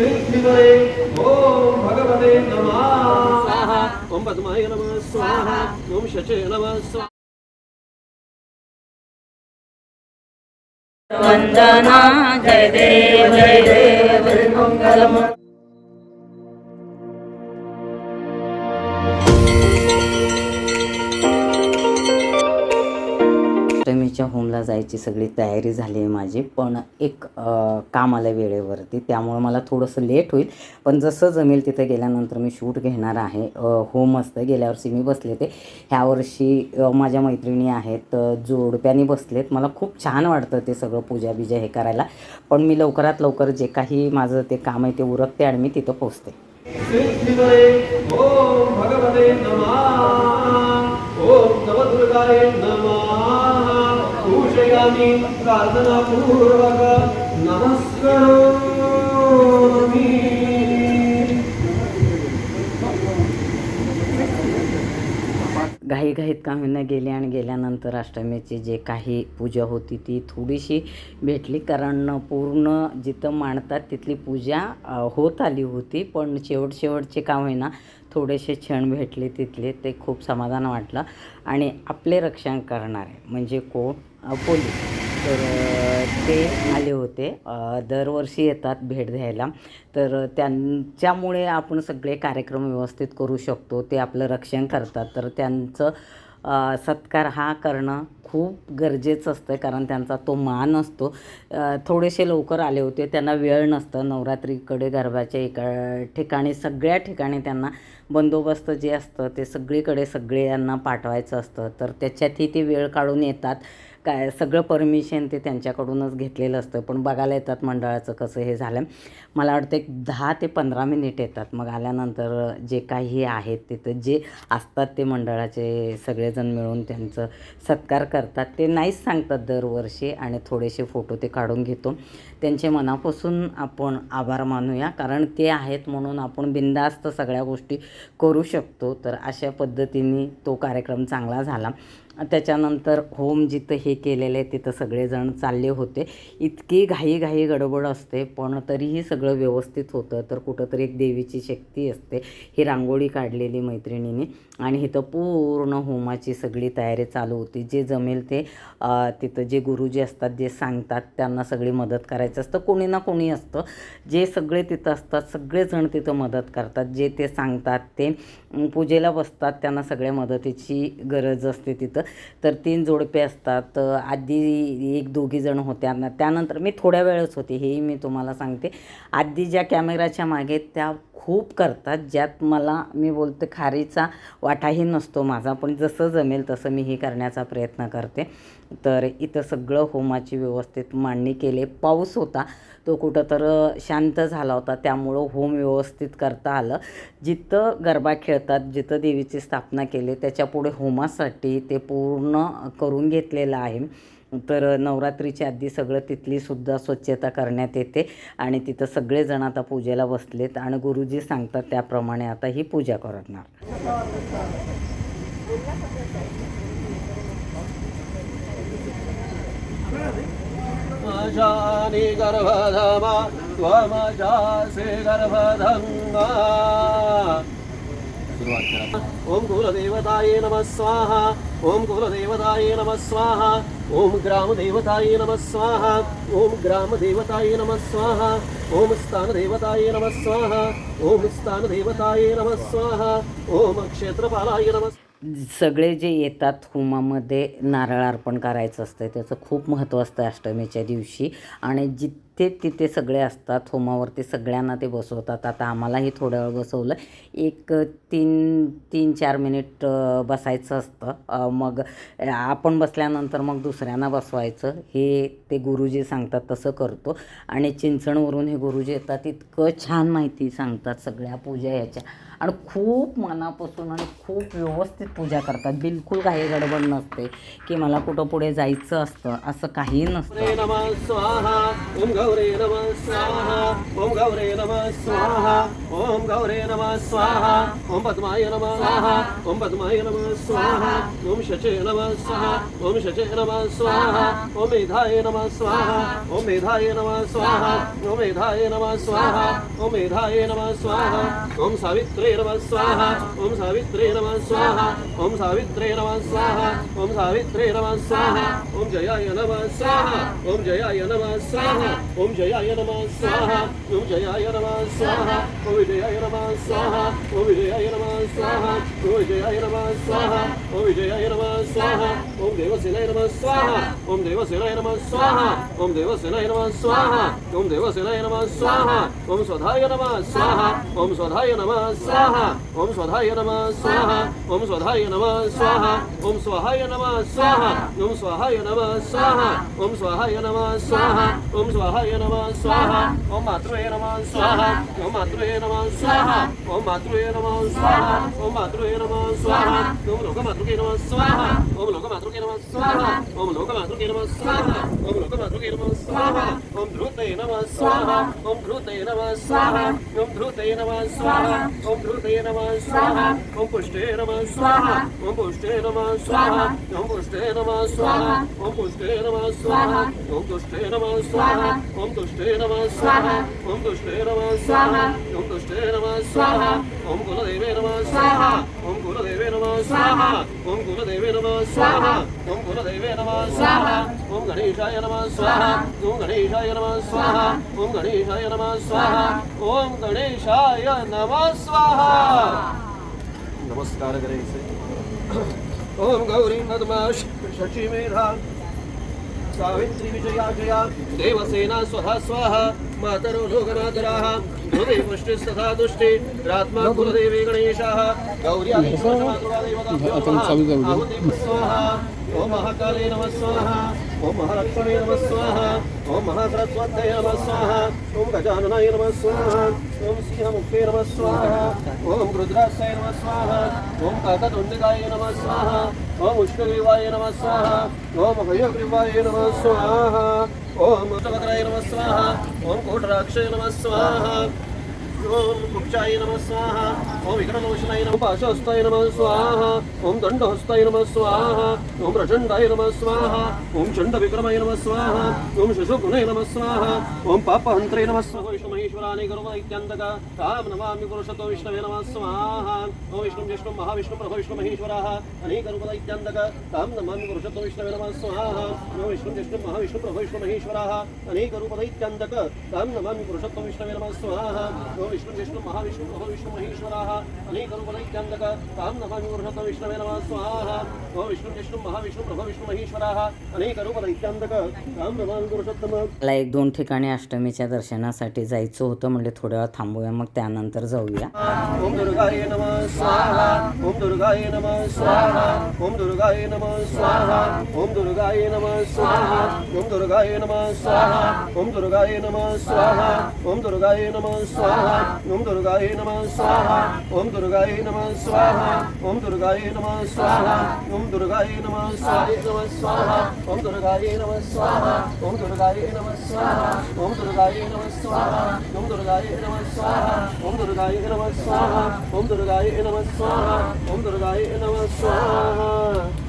सिद्धिमये ॐ भगवते नमः स्वाहा ओम पद्माय नमः स्वाहा ओम शचे नमः स्वाहा वंदना जय देव जय देव अष्टमीच्या होमला जायची सगळी तयारी झाली आहे माझी. पण एक काम आलं वेळेवरती. त्यामुळं मला थोडंसं लेट होईल. पण जसं जमेल तिथं गेल्यानंतर मी शूट घेणार आहे. होम असतं. गेल्या वर्षी मी बसले ते ह्या वर्षी माझ्या मैत्रिणी आहेत जोडप्याने बसलेत. मला खूप छान वाटतं ते सगळं पूजा बिजा हे करायला. पण मी लवकरात लवकर जे काही माझं ते काम आहे ते उरकते आणि मी तिथं पोचते ओम नमः. ॐ प्रार्थनापूर्वक नमस्करोमि। घाईघाईत का होईना गेले आणि गेल्यानंतर अष्टमीची जे काही पूजा होती ती थोडीशी भेटली कारण पूर्ण जिथं मांडतात तिथली पूजा होत आली होती पण शेवट शेवटचे का होईना थोडेसे क्षण भेटले तिथले ते खूप समाधान वाटलं. आणि आपले रक्षण करणारे म्हणजे कोण? पोलीस. तर ते आले होते. दरवर्षी येतात भेट द्यायला. तर त्यांच्यामुळे आपण सगळे कार्यक्रम व्यवस्थित करू शकतो. ते आपलं रक्षण करतात. तर त्यांचं सत्कार हा करणं खूप गरजेचं असतं. कारण त्यांचा तो मान असतो. थोडेसे लवकर आले होते. त्यांना वेळ नसतं. नवरात्रीकडे गरबाच्या एका ठिकाणी सगळ्या ठिकाणी त्यांना बंदोबस्त जे असतं ते सगळीकडे सगळ्यांना पाठवायचं असतं. तर त्याच्यातही ते वेळ काढून येतात. काय सगळं परमिशन ते त्यांच्याकडूनच घेतलेलं असतं. पण बघायला येतात मंडळाचं कसं हे झालं. मला वाटतं एक दहा ते पंधरा मिनिट येतात. मग आल्यानंतर जे काही आहेत तिथं जे असतात ते मंडळाचे सगळेजण मिळून त्यांचं सत्कार करतात. ते नाहीच सांगतात दरवर्षी आणि थोडेसे फोटो ते काढून घेतो. त्यांचे मनापासून आपण आभार मानूया. कारण ते आहेत म्हणून आपण बिंदास्त सगळ्या गोष्टी करू शकतो. तर अशा पद्धतीने तो कार्यक्रम चांगला झाला. त्याच्यानंतर होम जिथं हे केलेलं आहे तिथं सगळेजण चालले होते. इतकी घाई घाई गडबड असते पण तरीही सगळं व्यवस्थित होतं. तर कुठंतरी एक देवीची शक्ती असते ही रांगोळी काढलेली मैत्रिणीने. आणि इथं पूर्ण होमाची सगळी तयारी चालू होती. जे जमेल ते तिथं जे गुरुजी असतात जे सांगतात त्यांना सगळी मदत करायचं असतं. कोणी ना कोणी असतं. जे सगळे तिथं असतात सगळेजण तिथं मदत करतात. जे ते सांगतात ते पूजेला बसतात त्यांना सगळ्या मदतीची गरज असते तिथं. तर तीन जोडपे असतात तर आधी एक दोघी जण होत्या त्यानंतर मी थोड्या वेळच होते हेही मी तुम्हाला सांगते. आधी ज्या कॅमेराच्या मागे त्या खूप करतात ज्यात मला मी बोलते खारीचा वाटाही नसतो माझा. पण जसं जमेल तसं मी हे करण्याचा प्रयत्न करते. तर इथं सगळं होमाची व्यवस्थित मांडणी केली. पाऊस होता. तो कुठं तर शांत झाला होता. त्यामुळं होम व्यवस्थित करता आलं. जिथं गरबा खेळतात जिथं देवीची स्थापना केली त्याच्यापुढे होमासाठी ते पूर्ण करून घेतलेलं आहे. तर नवरात्रीच्या आधी सगळं तिथली सुद्धा स्वच्छता करण्यात येते आणि तिथं सगळेजण आता पूजेला बसलेत आणि गुरुजी सांगतात त्याप्रमाणे आता ही पूजा करणार. ओम कुलदेवताय नमः स्वाहा ओम कुलदेवताय नमः स्वाहा। ओम ग्रामदेवताये नमः स्वाहा। ओम ग्रामदेवताये नमः स्वाहा। ओम स्थानदेवताये नमः स्वाहा। ओम स्थानदेवताये नमः स्वाहा। ओम क्षेत्रपालाय नमः सगळे जे येतात होमामध्ये नारळ अर्पण करायचं असतं त्याचं खूप महत्त्व असतं अष्टमीच्या दिवशी. आणि ते तिथे सगळे असतात. होमावरती सगळ्यांना ते बसवतात. आता आम्हालाही थोड्या वेळ बसवलं. एक तीन तीन चार मिनिट बसायचं असतं. मग आपण बसल्यानंतर मग दुसऱ्यांना बसवायचं. हे ते गुरुजी सांगतात तसं करतो. आणि चिंचणवरून हे गुरुजी येतात. इतकं छान माहिती सांगतात सगळ्या पूजा याच्या. आणि खूप मनापासून आणि खूप व्यवस्थित पूजा करतात. बिलकुल काही गडबड नसते की मला कुठं पुढे जायचं असतं असं काही नसतं. ओम गौरे नम स्वाहा ओम गौरे नम स्वाहा ओम पद्माय नम स्वाहा ओम पद्माय नम स्वाहा ओम शचे नम स्वाहा ओम शचे नम स्वाहा ओम मेधाय नम स्वाहा ओम मेधाय नम स्वाहा ओम मेधाय नम स्वाहा ओम मेधाय नम स्वाहा ओम सावित्रे नम स्वाहा ओम सावित्रे नम स्वाहा ओम सावित्रे नम स्वाहा ఓం సావిత్రే నమ స్వాహ ఓం జయాయ నమ స్వాహ ఓం జయాయ నమ స్వాహ ఓం జయాయ నమ స్వాహ ఓం జయాయ నమ స్వాహ ఓం విజయాయ నమ స్వాహ ఓం విజయాయ నమ స్వాహ ఓం విజయాయ నమ స్వాహ ఓం విజయాయ నమ స్వాహ ఓం దేవసేనాయ నమ స్వాహ ఓం దేవసేనాయ నమ స్వాహ ఓం దేవసేనాయ నమ స్వాహ ఓం దేవసేనాయ నమ స్వాహ ఓం స్వధాయ నమ స్వాహ ఓం స్వధాయ నమ స్వాహ ఓం స్వధాయ నమ స్వాహ ఓం స్వధాయ నమ స్వాహ ఓం స్వహాయ स्वाहाय नमः स्वाहा ओम स्वाहाय नमः स्वाहा ओम स्वाहाय नमः स्वाहा ओम स्वाहाय नमः स्वाहा ओम मातृये नमः स्वाहा ओम मातृये नमः स्वाहा ओम मातृये नमः स्वाहा ओम मातृये नमः स्वाहा ओम लोकमातृके नमः स्वाहा ओम लोकमातृके नमः स्वाहा ओम लोकमातृके नमः स्वाहा ओम लोकमातृके नमः स्वाहा ओम धृते नमः स्वाहा ओम धृते नमः स्वाहा ओम धृते नमः स्वाहा ओम धृते नमः स्वाहा ओम पुष्टे नमः स्वाहा ओम पुष्टे नमः स्वाहा ओम पुष्टे नमः स्वाहा ओम पुष्टे नमः स्वाहा ओम तुष्टे नमः स्वाहा ओम तुष्टे नमः स्वाहा ओम तुष्टे नमः स्वाहा ओम तुष्टे नमः स्वाहा ओम कुलदेवे नमः स्वाहा ओम कुलदेवे नमः स्वाहा ओम कुलदेवे नमः स्वाहा ओम कुलदेवे नमः स्वाहा ओम गणेशाय नमः स्वाहा ओम गणेशाय नमः स्वाहा ओम गणेशाय नमः स्वाहा ओम गणेशाय नमः स्वाहा नमस्कार करायचे ओम गौरी नदमा शची मेधा। सावित्री विजया जया देवसेना स्वहा स्वाहा। मातरो लोकमातराः हृदे पुष्टिस्तथा तुष्टे। रात्मा कुलदेवी गणेशाः। गौर्या स्वाहा। ఓం మహాకాళే నమ స్వాహ ఓం మహాలక్ష్మణే నమ స్వాహ ఓం మహాసరస్వతయ నమ స్వాహ ఓం గజాననాయ నమ స్వాహ ఓం సింహముఖే నమ స్వాహ ఓం రుద్రాక్షాయ నమ స్వాహ ఓం కథదుండికాయ నమ స్వాహ ఓం ఉష్ణగ్రీవాయ నమ స్వాహ ఓం హయగ్రీవాయ నమ స్వాహ ఓం నమ స్వాహ ఓం కూటరాక్షయ నమ స్వాహ पाशहस्ताय नमः स्वाहा ओम दंडहस्ताय नमः स्वाहा ओम प्रचंडाय नमः स्वाहा ओम चंडविक्रमाय नमः स्वाहा ओम शशुगुणे नमः स्वाहा ओम पापहंत्रे नमः स्वाहा विष्णु महेश्वराने गुरुव इत्यन्तक ताम नमामि पुरुषतो विष्णवे नमः स्वाहा ओम विष्णु विष्णु महाविष्णु प्रभो विष्णु महेश्वराः अनेक रूपद इत्यन्तक ताम नमामि पुरुषतो विष्णवे नमः स्वाहा ओम विष्णु विष्णु महाविष्णु प्रभो विष्णु महेश्वराः अनेक रूपद इत्यन्तक ताम नमामि पुरुषतो विष्णवे नमः स्वाहा ओम विष्णु विष्णु महाविष्णु प्रभु विष्णु महेश्वराः नमामि पुरुषतो विष्णवे नमः स्वाहा महाविष्णु प्रभु विष्णु महेश्वराः नमामि पुरुषोत्तम। मला एक दोन ठिकाणी अष्टमीच्या दर्शनासाठी जायचं होतं म्हणजे थोड्या वेळ थांबूया मग त्यानंतर जाऊया. ओम दुर्गाय नमः स्वाहा। ओम दुर्गाय नमः स्वाहा। ओम दुर्गाय नमः स्वाहा। ओम दुर्गाय नमः स्वाहा। ओम दुर्गाय नमः स्वाहा। ओम दुर्गाय नमः स्वाहा। ओम दुर्गाय नमः स्वाहा। ओम दुर्गाय नमः स्वाहा ओम दुर्गाय नमः स्वाहा ओम दुर्गाय नमः स्वाहा ओम दुर्गाय नमः स्वाहा नमः स्वाहा ओम दुर्गाय नमः स्वाहा ओम दुर्गाय नमः स्वाहा ओम दुर्गाय नमः स्वाहा ओम दुर्गाय नमः स्वाहा ओम दुर्गाय नमः स्वाहा ओम दुर्गाय नमः स्वाहा ओम दुर्गाय नमः स्वाहा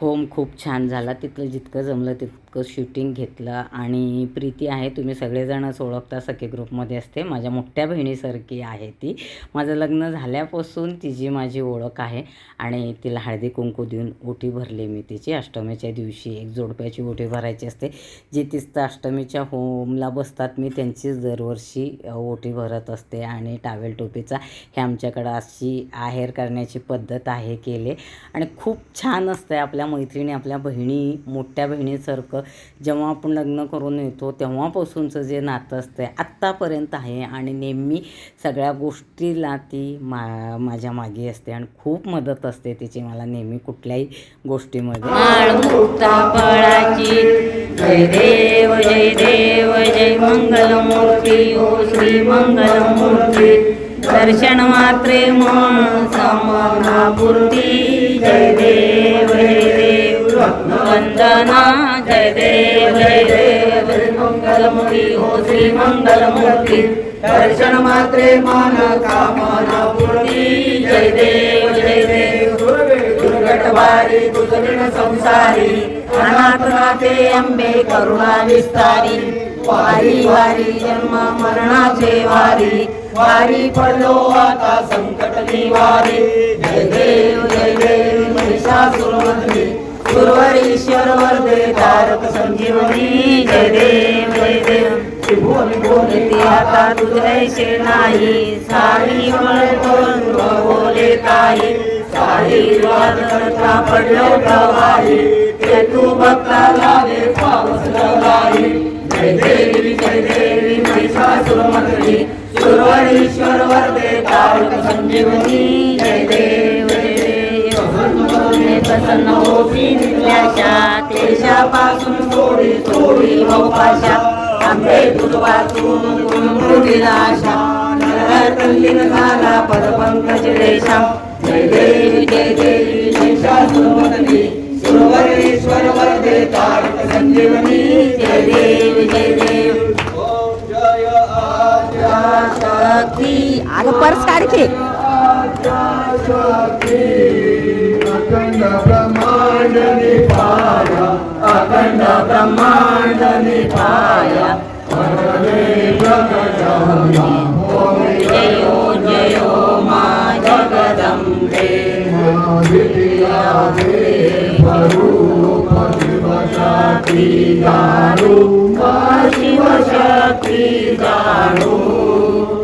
होम खूप छान झाला. तिथलं जितकं जमलं तितकं शूटिंग घेतलं. आणि प्रीती आहे तुम्ही सगळेजणच ओळखता सखे ग्रुपमध्ये असते. माझ्या मोठ्या बहिणीसारखी आहे ती. माझं लग्न झाल्यापासून तिची माझी ओळख आहे. आणि तिला हळदी कुंकू देऊन ओटी भरली मी तिची. अष्टमीच्या दिवशी एक जोडप्याची ओटी भरायची असते. जी तिथं अष्टमीच्या होमला बसतात. मी त्यांचीच दरवर्षी ओटी भरत असते. आणि टावेल टोपीचा हे आमच्याकडं अशी आहेर करण्याची पद्धत आहे केले. आणि खूप छान असतं आपल्या मैत्रिणी आपल्या बहिणी मोठ्या बहिणीसारखं जेव्हा आपण लग्न करून येतो तेव्हापासूनचं जे नातं असतं आत्तापर्यंत आहे. आणि नेहमी सगळ्या गोष्टीला ती मा माझ्या मागे असते आणि खूप मदत असते तिची मला नेहमी कुठल्याही गोष्टीमध्ये. जय देव जय देव जय मंगलमूर्ती. ओ श्री मंगलमूर्ती. दर्शन मात्रे मन समनापूर्ती जय देव वंदना जय देव जय देव मंगलमूर्ती हो श्री मंगलमूर्ती दर्शन मात्रे मान कामना पूर्णी जय देव जय देव दुर्घटवारी दुर्गण संसारी अनाथनाथे अंबे करुणा विस्तारी वारी वारी जन्म मरणाचे वारी वारी पडलो आता संकट निवारी जय देव जय देव महिषासुरमर्दी सुरवरीश्वर वरदे तारक संजीवनी जय देव जय देव बोलती आता तुझैसे नाही सारी बोले ताई सारी वाद करता पडलो गवारी ते तू बघता लावे पावस लगाई जय देवी जय देवी महिषासुरमर्दिनी तारक संजीवनी. जय देव. प्रसन्न होती नित्याशा क्लेशापासून थोडी थोडी मोपाशा आंबे तुझवातून गुणमृतीला आशा तल्लीन झाला पदपंकज रेशा जय देवी जय देवी महिषासुरमर्दिनी सुरवरेश्वर वरदे तारक संजीवनी जय देव जय देव ओम जय आद्या शक्ती अगं पर्स ब्रह्मांड निपाया अखंड ब्रह्मांड निभाया जयो जयो मा जगदम्बे शिव शक्ती जाणो ब्रह्मा विष्णू जाणो ब्रह्मा गणपती गारो जयो जयो मा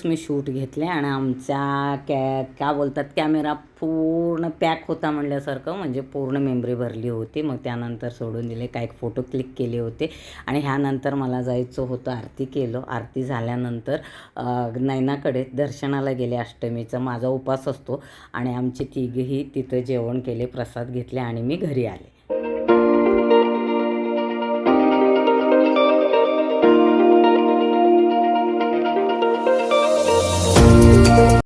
तिथंच मी शूट घेतले आणि आमच्या कॅ काय बोलतात कॅमेरा पूर्ण पॅक होता म्हणल्यासारखं म्हणजे पूर्ण मेमरी भरली होती. मग त्यानंतर सोडून दिले काही फोटो क्लिक केले होते. आणि ह्यानंतर मला जायचं होतं आरती केलं. आरती झाल्यानंतर नैनाकडे दर्शनाला गेले अष्टमीचा. माझा उपास असतो. आणि आमचे तिघेही तिथं जेवण केले प्रसाद घेतले आणि मी घरी आले.